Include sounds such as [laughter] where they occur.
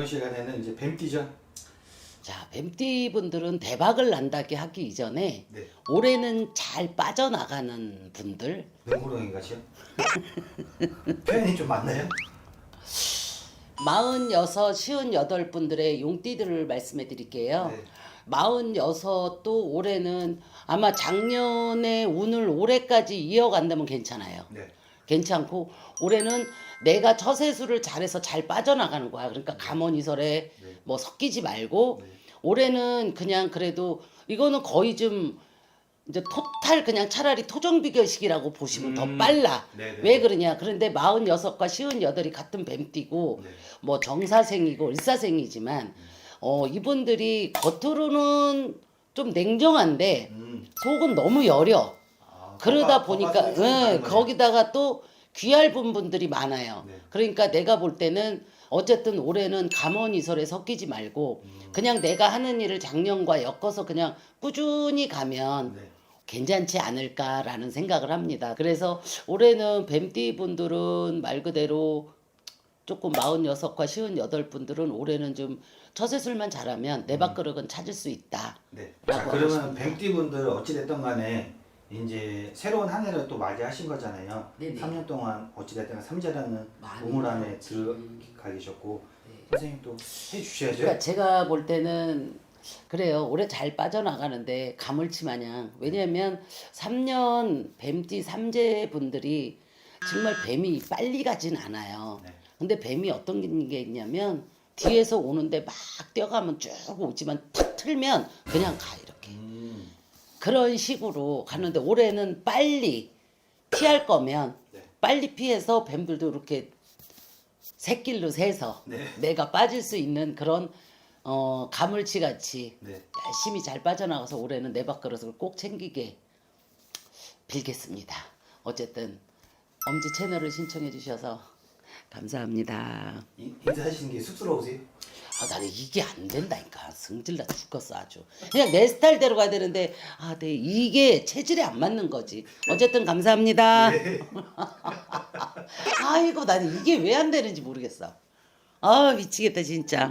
이번 시간에는 이제 뱀띠죠. 자, 뱀띠 분들은 대박을 난다게 하기 이전에 네. 올해는 잘 빠져나가는 분들 맹구렁이 같이요. [laughs] 표현이 좀 맞나요? 마흔여섯, 쉬운여덟 분들의 용띠들을 말씀해 드릴게요. 네. 마흔여섯도 올해는 아마 작년에 운을 올해까지 이어간다면 괜찮아요. 네. 괜찮고 올해는 내가 처세술을 잘해서 잘 빠져나가는 거야. 그러니까 감언이설에 네. 뭐 섞이지 말고 네. 올해는 그냥 그래도 이거는 거의 좀 이제 토탈 그냥 차라리 토정비결식이라고 보시면 더 음. 빨라. 네, 네. 왜 그러냐? 그런데 마흔여섯과 쉬운여덟이 같은 뱀띠고 네. 뭐 정사생이고 일사생이지만 어 이분들이 겉으로는 좀 냉정한데 음. 속은 너무 여려. 아, 그러다 보니까 좀 예. 거기다가 또 귀얇은 분들이 많아요. 네. 그러니까 내가 볼 때는 어쨌든 올해는 감언이설에 섞이지 말고 음. 그냥 내가 하는 일을 작년과 엮어서 그냥 꾸준히 가면 네. 괜찮지 않을까라는 생각을 합니다. 그래서 올해는 뱀띠 분들은 말 그대로 조금 마흔여섯과 쉬운 여덟 분들은 올해는 좀 처세술만 잘하면 내 밥그릇은 찾을 수 있다. 네. 자 그러면. 뱀띠 분들 어찌됐든 간에 이제 새로운 한 해를 또 맞이하신 거잖아요. 네네. 3년 동안 어찌됐든 삼재라는 많이 우물 안에. 들어가 계셨고 네. 선생님 또 해주셔야죠. 그러니까 제가 볼 때는 그래요. 올해 잘 빠져나가는데 가물치 마냥. 왜냐면 3년 뱀띠 삼재 분들이 정말 뱀이 빨리 가진 않아요. 네. 근데 뱀이 어떤 게 있냐면 뒤에서 오는데 막 뛰어가면 쭉 오지만 탁 틀면 그냥 가 이렇게. 음. 그런 식으로 가는데 올해는 빨리 피할 거면 네. 빨리 피해서 뱀들도 이렇게 새길로 새서 네. 내가 빠질 수 있는 그런 어 가물치 같이 네. 열심히 잘 빠져나가서 올해는 내 밥그릇을 꼭 챙기게 빌겠습니다. 어쨌든 엄지 채널을 신청해 주셔서 감사합니다. 인- 인사하시는 게 쑥스러우세요? 아 나는 이게 안 된다니까. 승질나 죽겠어 아주. 그냥 내 스타일대로 가야 되는데 아 네 이게 체질에 안 맞는 거지. 어쨌든 감사합니다. [laughs] 아이고 나는 이게 왜 안 되는지 모르겠어. 아 미치겠다 진짜